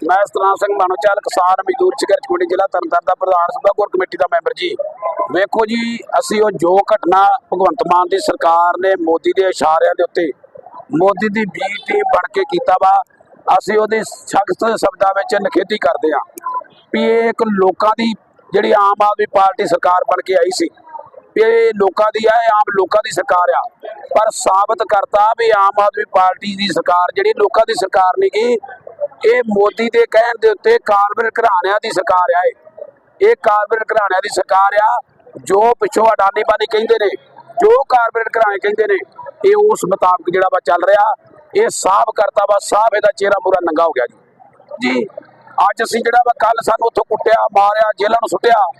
ਮੈਂ ਸਤਨਾਮ ਸਿੰਘ ਮਾਨੋਚਾਲ, ਕਿਸਾਨ ਮਜ਼ਦੂਰ ਸੰਘਰਸ਼ ਕਮੇਟੀ ਜ਼ਿਲ੍ਹਾ ਤਰਨਤਾਰਨ ਦਾ ਪ੍ਰਧਾਨ ਸਭਾ ਕਮੇਟੀ ਦਾ ਮੈਂਬਰ ਜੀ। ਵੇਖੋ ਜੀ, ਅਸੀਂ ਉਹ ਜੋ ਘਟਨਾ ਭਗਵੰਤ ਮਾਨ ਦੀ ਸਰਕਾਰ ਨੇ ਮੋਦੀ ਦੇ ਇਸ਼ਾਰਿਆਂ ਦੇ ਉੱਤੇ ਮੋਦੀ ਦੀ ਬੀ ਟੀਮ ਬਣ ਕੇ ਕੀਤਾ ਵਾ, ਅਸੀਂ ਉਹਦੀ ਸਖਤ ਸ਼ਬਦਾਂ ਵਿੱਚ ਨਿਖੇਧੀ ਕਰਦੇ ਹਾਂ ਵੀ ਇਹ ਇੱਕ ਲੋਕਾਂ ਦੀ ਜਿਹੜੀ ਆਮ ਆਦਮੀ ਪਾਰਟੀ ਸਰਕਾਰ ਬਣ ਕੇ ਆਈ ਸੀ। ਵੀ ਇਹ ਲੋਕਾਂ ਦੀ ਆ ਆਮ ਲੋਕਾਂ ਦੀ ਸਰਕਾਰ ਆ। ਪਰ ਸਾਬਤ ਕਰਤਾ ਵੀ ਆਮ ਆਦਮੀ ਪਾਰਟੀ ਦੀ ਸਰਕਾਰ, ਜਿਹੜੀ ਲੋਕਾਂ ਦੀ ਸਰਕਾਰ ਨਹੀਂ ਗੀ ਇਹ ਮੋਦੀ ਦੇ ਕਹਿਣ ਦੇ ਉੱਤੇ ਕਾਰਬਨ ਘਰਾਣਿਆਂ ਦੀ ਸਰਕਾਰ ਆ ਇਹ। ਇਹ ਕਾਰਪੋਰੇਟ ਘਰਾਣਿਆਂ ਦੀ ਸਰਕਾਰ ਆ, ਜੋ ਪਿੱਛੋਂ ਅਡਾਨੀ ਬਾਨੀ ਕਹਿੰਦੇ ਨੇ, ਜੋ ਕਾਰਪੋਰੇਟ ਘਰਾਣੇ ਕਹਿੰਦੇ ਨੇ, ਇਹ ਉਸ ਮੁਤਾਬਕ ਜਿਹੜਾ ਵਾ ਚੱਲ ਰਿਹਾ, ਇਹ ਸਾਫ਼ ਕਰਤਾ ਵਾ, ਸਾਫ਼ ਇਹਦਾ ਚਿਹਰਾ ਮੂਰਾ ਨੰਗਾ ਹੋ ਗਿਆ ਜੀ। ਜੀ। ਅੱਜ ਅਸੀਂ ਜਿਹੜਾ ਵਾ ਕੱਲ ਸਾਨੂੰ ਉੱਥੋਂ ਕੁੱਟਿਆ, ਮਾਰਿਆ, ਜੇਲ੍ਹਾਂ ਨੂੰ ਸੁੱਟਿਆ,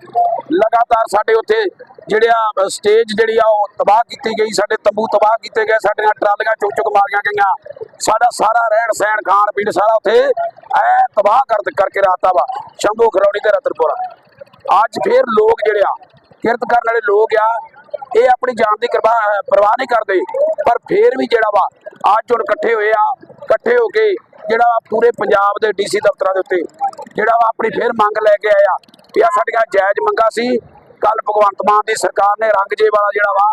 ਲਗਾਤਾਰ ਸਾਡੇ ਉੱਥੇ ਜਿਹੜਿਆ ਸਟੇਜ ਜਿਹੜੀ ਆ, ਉਹ ਤਬਾਹ ਕੀਤੀ ਗਈ, ਸਾਡੇ ਤੰਬੂ ਤਬਾਹ ਕੀਤੇ ਗਏ ਸਾਡੀਆਂ ਟਰਾਲੀਆਂ ਚੁੱਕ ਚੁੱਕ ਮਾਰੀਆਂ ਗਈਆਂ। ਸਾਡਾ ਸਾਰਾ ਰਹਿਣ ਸਹਿਣ, ਖਾਣ ਪੀਣ ਸਾਰਾ ਉੱਥੇ ਐ ਤਬਾਹ ਕਰ ਕਰਕੇ ਰਾਤਾ ਵਾ, ਸ਼ੰਭੂ ਖਰੌੜੀ ਤੇ ਰਤਨਪੁਰਾ। ਅੱਜ ਫੇਰ ਲੋਕ ਜਿਹੜੇ ਆ, ਕਿਰਤ ਕਰਨ ਵਾਲੇ ਲੋਕ ਆ, ਇਹ ਆਪਣੀ ਜਾਨ ਦੀ ਕਰਵਾ- ਪਰਵਾਹ ਨਹੀਂ ਕਰਦੇ। ਪਰ ਫੇਰ ਵੀ ਜਿਹੜਾ ਵਾ, ਅੱਜ ਹੁਣ ਇਕੱਠੇ ਹੋਏ ਆ, ਇਕੱਠੇ ਹੋ ਕੇ ਜਿਹੜਾ ਪੂਰੇ ਪੰਜਾਬ ਦੇ ਡੀਸੀ ਦਫ਼ਤਰਾਂ ਦੇ ਉੱਤੇ ਜਿਹੜਾ ਵਾ ਆਪਣੀ ਫੇਰ ਮੰਗ ਲੈ ਕੇ ਆਇਆ ਵੀ ਆ ਸਾਡੀਆਂ ਜਾਇਜ਼ ਮੰਗਾਂ ਸੀ। ਕੱਲ ਭਗਵੰਤ ਮਾਨ ਦੀ ਸਰਕਾਰ ਨੇ ਰੰਗਜੇ ਵਾਲਾ ਜਿਹੜਾ ਵਾ,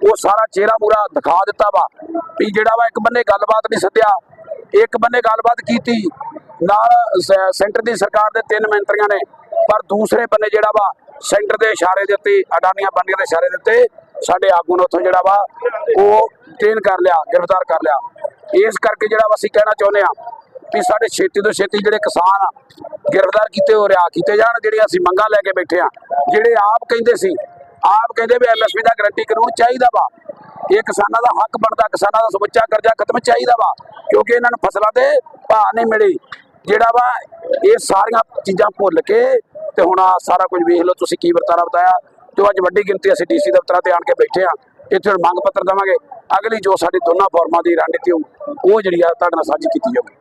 ਉਹ ਸਾਰਾ ਚਿਹਰਾ ਮੂਰਾ ਦਿਖਾ ਦਿੱਤਾ ਵਾ ਵੀ ਜਿਹੜਾ ਵਾ ਇੱਕ ਬੰਨੇ ਗੱਲਬਾਤ ਨਹੀਂ ਸੱਦਿਆ, ਇੱਕ ਬੰਨੇ ਗੱਲਬਾਤ ਕੀਤੀ। ਨਾਲ ਸੈਂਟਰ ਦੀ ਸਰਕਾਰ ਦੇ ਤਿੰਨ ਮੰਤਰੀਆਂ ਨੇ, ਪਰ ਦੂਸਰੇ ਬੰਨੇ ਜਿਹੜਾ ਵਾ, ਸੈਂਟਰ ਦੇ ਇਸ਼ਾਰੇ ਦੇ ਉੱਤੇ, ਅਡਾਨੀਆਂ ਬੰਦੀਆਂ ਦੇ ਇਸ਼ਾਰੇ ਦੇ ਉੱਤੇ ਸਾਡੇ ਆਗੂ ਨੇ ਉੱਥੋਂ ਜਿਹੜਾ ਵਾ, ਉਹ ਟ੍ਰੇਨ ਕਰ ਲਿਆ, ਗ੍ਰਿਫਤਾਰ ਕਰ ਲਿਆ। ਇਸ ਕਰਕੇ ਜਿਹੜਾ ਵਾ ਅਸੀਂ ਕਹਿਣਾ ਚਾਹੁੰਦੇ ਆ ਵੀ ਸਾਡੇ ਛੇਤੀ ਤੋਂ ਛੇਤੀ ਜਿਹੜੇ ਕਿਸਾਨ ਆ ਗ੍ਰਿਫਤਾਰ ਕੀਤੇ ਹੋ ਰਿਹਾ, ਕੀਤੇ ਜਾਣ, ਜਿਹੜੀਆਂ ਅਸੀਂ ਮੰਗਾਂ ਲੈ ਕੇ ਬੈਠੇ ਆ ਜਿਹੜੇ ਆਪ ਕਹਿੰਦੇ ਸੀ, ਆਪ ਕਹਿੰਦੇ ਵੀ ਐਮਐਸਪੀ ਦਾ ਗਰੰਟੀ ਕਾਨੂੰਨ ਚਾਹੀਦਾ ਵਾ। ਇਹ ਕਿਸਾਨਾਂ ਦਾ ਹੱਕ ਬਣਦਾ, ਕਿਸਾਨਾਂ ਦਾ ਸਮੁੱਚਾ ਕਰਜ਼ਾ ਖਤਮ ਚਾਹੀਦਾ ਵਾ, ਕਿਉਂਕਿ ਇਹਨਾਂ ਨੂੰ ਫਸਲਾਂ ਤੇ ਭਾਅ ਨਹੀਂ ਮਿਲੇ। ਜਿਹੜਾ ਵਾ ਇਹ ਸਾਰੀਆਂ ਚੀਜ਼ਾਂ ਭੁੱਲ ਕੇ ਤੇ ਹੁਣ ਆਹ ਸਾਰਾ ਕੁਝ ਵੇਖ ਲਓ, ਤੁਸੀਂ ਕੀ ਵਰਤਾਰਾ ਬਤਾਇਆ। ਜੋ ਅੱਜ ਵੱਡੀ ਗਿਣਤੀ ਅਸੀਂ ਡੀਸੀ ਦਫ਼ਤਰਾਂ ਤੇ ਆਣ ਕੇ ਬੈਠੇ ਆ ਇੱਥੇ ਹੁਣ ਮੰਗ ਪੱਤਰ ਦੇਵਾਂਗੇ। ਅਗਲੀ ਜੋ ਸਾਡੀ ਦੋਨਾਂ ਫੋਰਮਾਂ ਦੀ ਰਣਨੀਤੀ ਉਹ ਜਿਹੜੀ ਆ ਤੁਹਾਡੇ ਨਾਲ ਸਾਂਝੀ ਕੀਤੀ ਜਾਊਗੀ।